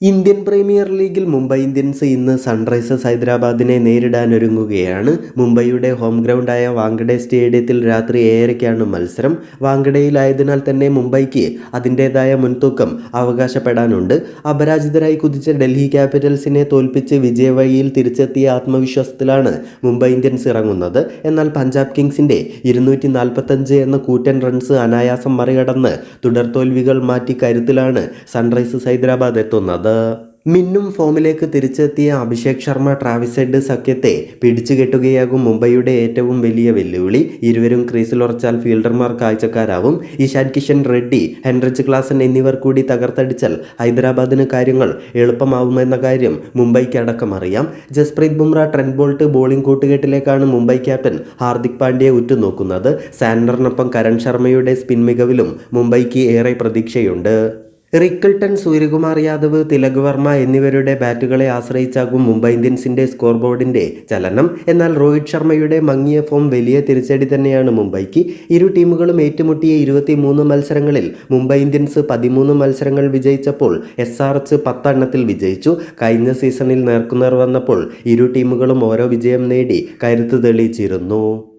Indian premier ലീഗിൽ Mumbai Indians ഇന്ന് Sunrisers ഹൈദരാബാദിനെ നേരിടാനൊരുങ്ങുകയാണ്. മുംബൈയുടെ ഹോം ഗ്രൗണ്ടായ വാങ്കഡെ സ്റ്റേഡിയത്തിൽ രാത്രി ഏഴരയ്ക്കാണ് മത്സരം. വാങ്കഡയിലായതിനാൽ തന്നെ മുംബൈക്ക് അതിന്റേതായ മുൻതൂക്കം അവകാശപ്പെടാനുണ്ട്. അപരാജിതരായി കുതിച്ച ഡൽഹി ക്യാപിറ്റൽസിനെ തോൽപ്പിച്ച് വിജയവഴിയിൽ തിരിച്ചെത്തിയ ആത്മവിശ്വാസത്തിലാണ് മുംബൈ ഇന്ത്യൻസ് ഇറങ്ങുന്നത്. എന്നാൽ പഞ്ചാബ് കിങ്സിന്റെ ഇരുന്നൂറ്റി നാൽപ്പത്തഞ്ച് എന്ന കൂറ്റൻ റൺസ് അനായാസം മറികടന്ന് തുടർ തോൽവികൾ മാറ്റി കരുത്തിലാണ് സൺറൈസേഴ്സ് ഹൈദരാബാദ് എത്തുന്നത്. മിന്നും ഫോമിലേക്ക് തിരിച്ചെത്തിയ അഭിഷേക് ശർമ്മ ട്രാവിസ് ഹെഡ് സഖ്യത്തെ പിടിച്ചുകെട്ടുകയാകും മുംബൈയുടെ ഏറ്റവും വലിയ വെല്ലുവിളി. ഇരുവരും ക്രീസിലുറച്ചാൽ ഫീൽഡർമാർ കാഴ്ചക്കാരാവും. ഇഷാൻ കിഷൻ റെഡ്ഡി ഹെൻറിച്ച് ക്ലാസൻ എന്നിവർ കൂടി തകർത്തടിച്ചാൽ ഹൈദരാബാദിന് കാര്യങ്ങൾ എളുപ്പമാവുമെന്ന കാര്യം മുംബൈക്ക് അടക്കം അറിയാം. Jasprit Bumrah Trent Boult bowling കൂട്ടുകെട്ടിലേക്കാണ് Mumbai captain Hardik പാണ്ഡ്യയെ ഉറ്റുനോക്കുന്നത്. സാൻഡറിനൊപ്പം കരൺ ശർമ്മയുടെ സ്പിൻ മികവിലും മുംബൈക്ക് ഏറെ പ്രതീക്ഷയുണ്ട്. റിക്കിൾട്ടൺ സൂര്യകുമാർ യാദവ് തിലക് വർമ്മ എന്നിവരുടെ ബാറ്റുകളെ ആശ്രയിച്ചാകും മുംബൈ ഇന്ത്യൻസിന്റെ സ്കോർ ബോർഡിന്റെ ചലനം. എന്നാൽ രോഹിത് ശർമ്മയുടെ മങ്ങിയ ഫോം വലിയ തിരിച്ചടി തന്നെയാണ് മുംബൈക്ക്. ഇരു ടീമുകളും ഏറ്റുമുട്ടിയ ഇരുപത്തി മൂന്ന് മത്സരങ്ങളിൽ മുംബൈ ഇന്ത്യൻസ് പതിമൂന്ന് മത്സരങ്ങൾ വിജയിച്ചപ്പോൾ എസ് ആർ എച്ച് പത്തെണ്ണത്തിൽ വിജയിച്ചു. കഴിഞ്ഞ സീസണിൽ നേർക്കുനേർ വന്നപ്പോൾ ഇരു ടീമുകളും ഓരോ വിജയം നേടി കരുത്ത് തെളിയിച്ചിരുന്നു.